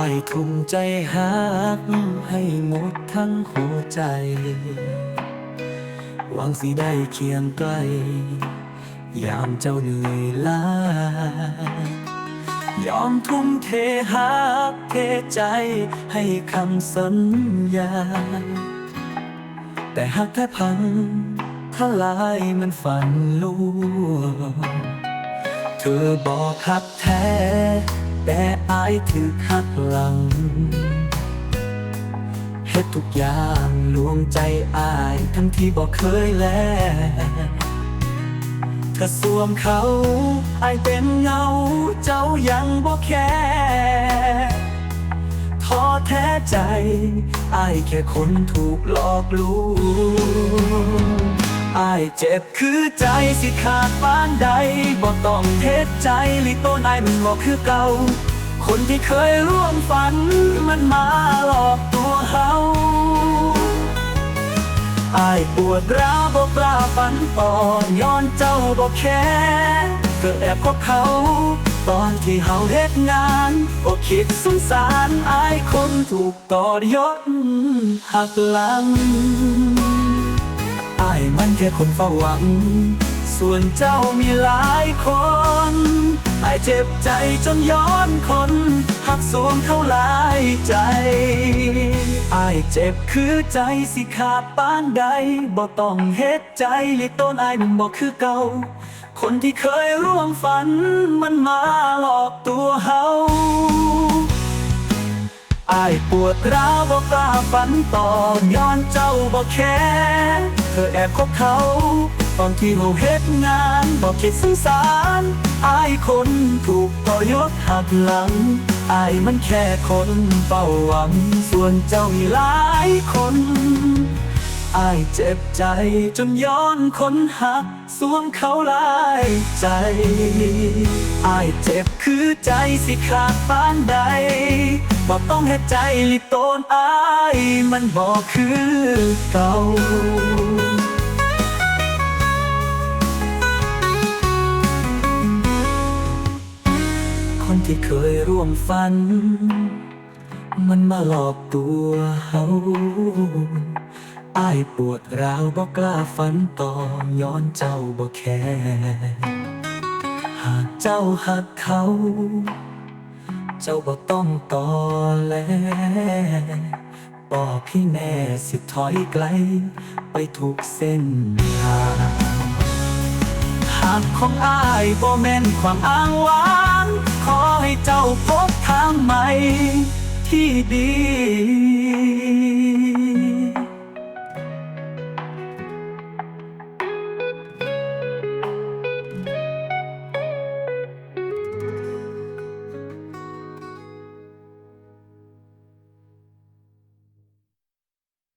ายทุ่มใจหักให้หมดทั้งหัวใจ หวังสิได้เคียงใกล้ ยามเจ้าเหนื่อยล้ายอมทุ่มเทหักเทใจให้คำสัญญา แต่หักแท้พังทลายมันฝันลวงเธอบอกหักแท้ แต่อายถือหักหลังเฮ็ดทุกอย่างลวงใจอายทั้งที่บอกเคยแลเธอสวมเขาอายเป็นเงาเจ้ายังบอกแค่ท้อแท้ใจอายแค่คนถูกหลอกลวง อายเจ็บคือใจสิขาดปานใดบอกต้องเทศใจลิโตนายมันบอกคือเก่า คนที่เคยร่วมฝันมันมาหลอกตัวเฮาอายปวดร้าวบอกกล้าฝันต่อย้อนเจ้าบอกแค่เกิดแอบคบเขา ตอนที่เฮาเฮ็ดงานบอกคิดสงสารอายคนถูกต่อยศหักหลัง อายมันแค่คนเฝ้าหวัง ส่วนเจ้ามีหลายคนอายเจ็บใจจนย้อนคนหักสวมเท่าหลายใจอายเจ็บคือใจสิขาดปานใดบ่ต้องเฮ็ดใจลิต้นอายมันบ่คือเก่า คนที่เคยร่วมฝันมันมาหลอกตัวเฮาอายปวดร้าวบอกล้าฝันต่อย้อนเจ้าบอกแค่ ธอแอบคบเขา ตอนที่เราเฮ็ดงานบอกคิดสงสารอายคนถูกต่อยศหักหลังอายมันแค่คนเฝ้าหวัง ส่วนเจ้ามีหลายคนอายเจ็บใจจนย้อนคนหัก สวมเขาลายใจ อายเจ็บคือใจสิขาดปานใดบอกต้องให้ใจลิโตนอายมันบอกคือเก่าคนที่เคยร่วมฝัน มันมาหลอกตัวเฮาอายปวดร้าวบอกกล้าฝันต่อย้อนเจ้าบอกแค่ หากเจ้าหักเขา เจ้าบอกต้องต่อแลบอกพี่แน่สิถอยไกล ไปทุกเส้นทางหากของอายบ่แม่นความอ้างว้าง ขอให้เจ้าพบทางใหม่ที่ดี